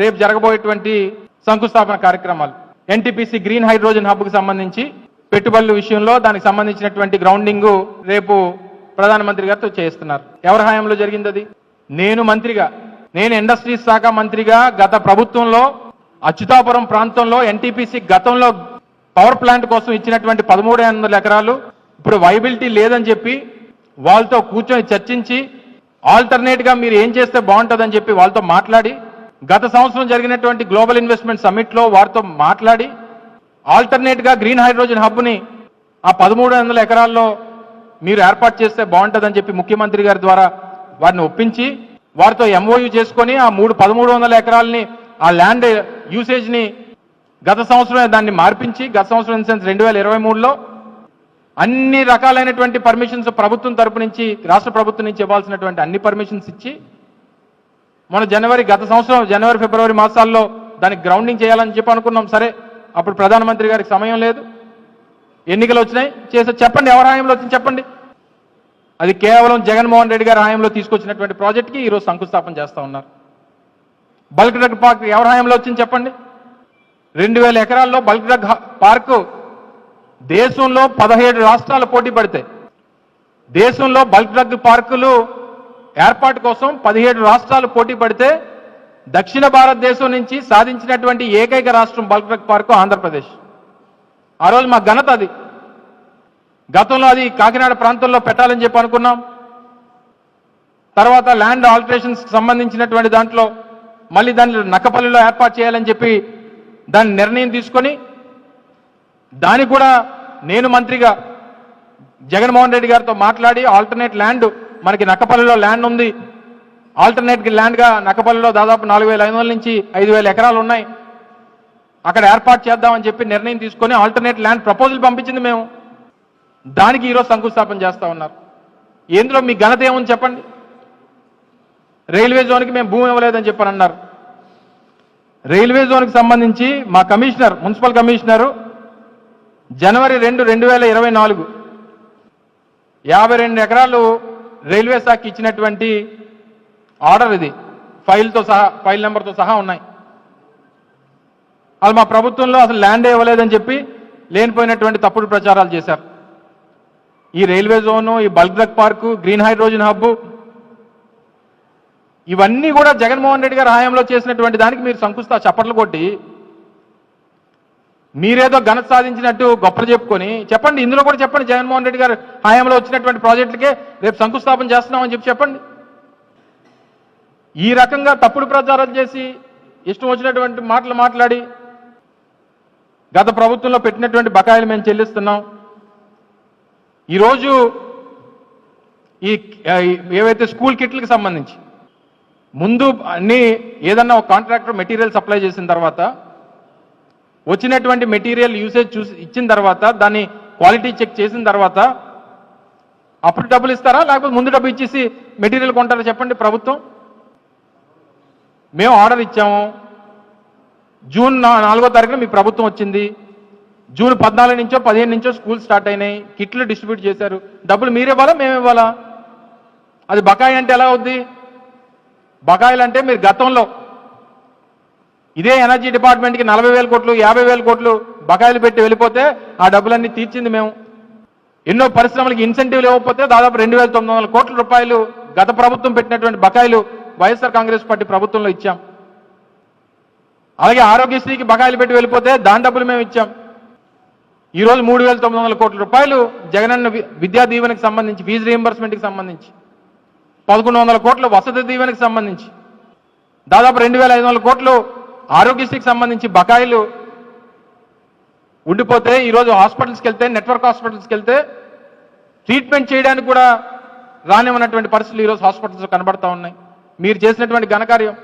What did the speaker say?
రేపు జరగబోయేటువంటి శంకుస్థాపన కార్యక్రమాలు. ఎన్టీపీసీ గ్రీన్ హైడ్రోజన్ హబ్కు సంబంధించి పెట్టుబడుల విషయంలో దానికి సంబంధించినటువంటి గ్రౌండింగ్ రేపు ప్రధానమంత్రి గారితో చేస్తున్నారు ఎవరి హయాంలో జరిగింది అది నేను మంత్రిగా. నేను ఇండస్ట్రీస్ శాఖ మంత్రిగా గత ప్రభుత్వంలో అచ్యుతాపురం ప్రాంతంలో ఎన్టీపీసీ గతంలో పవర్ ప్లాంట్ కోసం ఇచ్చినటువంటి పదమూడు వందల ఎకరాలు ఇప్పుడు వైబిలిటీ లేదని చెప్పి వాళ్ళతో కూర్చొని చర్చించి ఆల్టర్నేట్గా మీరు ఏం చేస్తే బాగుంటుందని చెప్పి వాళ్ళతో మాట్లాడి గత సంవత్సరం జరిగినటువంటి గ్లోబల్ ఇన్వెస్ట్మెంట్ సమ్మిట్లో వారితో మాట్లాడి ఆల్టర్నేట్గా గ్రీన్ హైడ్రోజన్ హబ్ని ఆ పదమూడు వందల ఎకరాల్లో మీరు ఏర్పాటు చేస్తే బాగుంటుందని చెప్పి ముఖ్యమంత్రి గారి ద్వారా వారిని ఒప్పించి వారితో ఎంఓయూ చేసుకొని ఆ మూడు పదమూడు వందల ఎకరాలని ఆ ల్యాండ్ యూసేజ్ని గత సంవత్సరం దాన్ని మార్పించి గత సంవత్సరం ఇన్ సెన్స్ రెండు వేల ఇరవై మూడులో అన్ని రకాలైనటువంటి పర్మిషన్స్ ప్రభుత్వం తరపు నుంచి రాష్ట్ర ప్రభుత్వం నుంచి ఇవ్వాల్సినటువంటి అన్ని పర్మిషన్స్ ఇచ్చి మన జనవరి గత సంవత్సరం జనవరి ఫిబ్రవరి మాసాల్లో దానికి గ్రౌండింగ్ చేయాలని చెప్పి అనుకున్నాం. సరే అప్పుడు ప్రధానమంత్రి గారికి సమయం లేదు. ఎన్నికలు వచ్చినాయి. చేసే చెప్పండి ఎవరి హాయంలో వచ్చింది చెప్పండి. అది కేవలం జగన్మోహన్ రెడ్డి గారి హాయంలో తీసుకొచ్చినటువంటి ప్రాజెక్ట్కి ఈరోజు శంకుస్థాపన చేస్తూ ఉన్నారు. బల్క్ డ్రగ్ పార్క్ ఎవరి హాయంలో వచ్చింది చెప్పండి. రెండు వేల ఎకరాల్లో బల్క్ డ్రగ్ హ- పార్కు దేశంలో పదహేడు రాష్ట్రాలు పోటీ పడతాయి దేశంలో బల్క్ డ్రగ్ పార్కులు ఏర్పాటు కోసం పదిహేడు రాష్ట్రాలు పోటీ పడితే దక్షిణ భారతదేశం నుంచి సాధించినటువంటి ఏకైక రాష్ట్రం బల్క్రక్ పార్కు ఆంధ్రప్రదేశ్. ఆ రోజు మా ఘనత అది. గతంలో అది కాకినాడ ప్రాంతంలో పెట్టాలని చెప్పి అనుకున్నాం. తర్వాత ల్యాండ్ ఆల్టరేషన్స్ సంబంధించినటువంటి దాంట్లో మళ్ళీ దాన్ని నక్కపల్లిలో ఏర్పాటు చేయాలని చెప్పి దాని నిర్ణయం తీసుకొని దానికి కూడా నేను మంత్రిగా జగన్మోహన్ రెడ్డి గారితో మాట్లాడి ఆల్టర్నేట్ ల్యాండ్ మనకి నక్కపల్లిలో ల్యాండ్ ఉంది. ఆల్టర్నేట్ ల్యాండ్గా నక్కపల్లిలో దాదాపు నాలుగు వేల ఐదు వందల నుంచి ఐదు వేల ఎకరాలు ఉన్నాయి. అక్కడ ఏర్పాటు చేద్దామని చెప్పి నిర్ణయం తీసుకొని ఆల్టర్నేట్ ల్యాండ్ ప్రపోజల్ పంపించింది మేము. దానికి ఈరోజు శంకుస్థాపన చేస్తా ఉన్నారు. ఎందులో మీ ఘనత ఏముంది చెప్పండి? రైల్వే జోన్కి మేము భూమి ఇవ్వలేదని చెప్పని అన్నారు. రైల్వే జోన్కి సంబంధించి మా కమిషనర్ మున్సిపల్ కమిషనరు జనవరి రెండు రెండు వేల ఇరవై నాలుగు యాభై రెండు ఎకరాలు రైల్వే శాఖ ఇచ్చినటువంటి ఆర్డర్ ఇది. ఫైల్తో సహా ఫైల్ నెంబర్తో సహా ఉన్నాయి. వాళ్ళు మా ప్రభుత్వంలో అసలు ల్యాండ్ ఇవ్వలేదని చెప్పి లేనిపోయినటువంటి తప్పుడు ప్రచారాలు చేశారు. ఈ రైల్వే జోను ఈ bulk drug park green hydrogen hub ఇవన్నీ కూడా జగన్మోహన్ రెడ్డి గారి హయాంలో చేసినటువంటి దానికి మీరు సంకుస్తా చప్పట్లు కొట్టి మీరేదో ఘనత సాధించినట్టు గొప్ప చెప్పుకొని చెప్పండి ఇందులో కూడా చెప్పండి జగన్మోహన్ రెడ్డి గారు హయాంలో వచ్చినటువంటి ప్రాజెక్టులకే రేపు శంకుస్థాపన చేస్తున్నామని చెప్పి చెప్పండి. ఈ రకంగా తప్పుడు ప్రచారం చేసి ఇష్టం వచ్చినటువంటి మాటలు మాట్లాడి గత ప్రభుత్వంలో పెట్టినటువంటి బకాయిలు మేము చెల్లిస్తున్నాం. ఈరోజు ఈ ఈ ఏవైతే స్కూల్ కిట్లకు సంబంధించి ముందు అన్ని ఏదన్నా ఒక కాంట్రాక్టర్ మెటీరియల్ సప్లై చేసిన తర్వాత వచ్చినటువంటి మెటీరియల్ యూసేజ్ చూసి ఇచ్చిన తర్వాత దాన్ని క్వాలిటీ చెక్ చేసిన తర్వాత అప్పుడు డబ్బులు ఇస్తారా? లేకపోతే ముందు డబ్బు ఇచ్చేసి మెటీరియల్ కొంటారా చెప్పండి ప్రభుత్వం? మేము ఆర్డర్ ఇచ్చాము. జూన్ నా- నాలుగో తారీఖున మీ ప్రభుత్వం వచ్చింది. జూన్ పద్నాలుగు నుంచో పదిహేను నుంచో స్కూల్ స్టార్ట్ అయినాయి. కిట్లు డిస్ట్రిబ్యూట్ చేశారు. డబ్బులు మీరు ఇవ్వాలా? మేము ఇవ్వాలా? అది బకాయి అంటే ఎలా అవుద్ది? బకాయిలు అంటే మీరు గతంలో ఇదే ఎనర్జీ డిపార్ట్మెంట్కి నలభై వేల కోట్లు యాభై వేల కోట్లు బకాయిలు పెట్టి వెళ్ళిపోతే ఆ డబ్బులన్నీ తీర్చింది మేము. ఎన్నో పరిశ్రమలకు ఇన్సెంటివ్లు ఇవ్వకపోతే దాదాపు రెండు వేల తొమ్మిది వందల కోట్ల రూపాయలు గత ప్రభుత్వం పెట్టినటువంటి బకాయిలు వైఎస్ఆర్ కాంగ్రెస్ పార్టీ ప్రభుత్వంలో ఇచ్చాం. అలాగే ఆరోగ్యశ్రీకి బకాయిలు పెట్టి వెళ్ళిపోతే దాని డబ్బులు మేము ఇచ్చాం. ఈ రోజు మూడు వేల తొమ్మిది వందల కోట్ల రూపాయలు జగనన్న విద్యా దీవెనకి సంబంధించి ఫీజు రీఎంబర్స్మెంట్కి సంబంధించి పదకొండు వందల కోట్ల వసతి దీవెనకి సంబంధించి దాదాపు రెండు వేల ఐదు వందల కోట్లు ఆరోగ్యశ్రీకి సంబంధించి బకాయిలు ఉండిపోతే ఈరోజు హాస్పిటల్స్కి వెళ్తే నెట్వర్క్ హాస్పిటల్స్కి వెళ్తే ట్రీట్మెంట్ చేయడానికి కూడా రానివ్వనటువంటి పరిస్థితులు ఈరోజు హాస్పిటల్స్ కనబడతా ఉన్నాయి. మీరు చేసినటువంటి ఘనకార్యం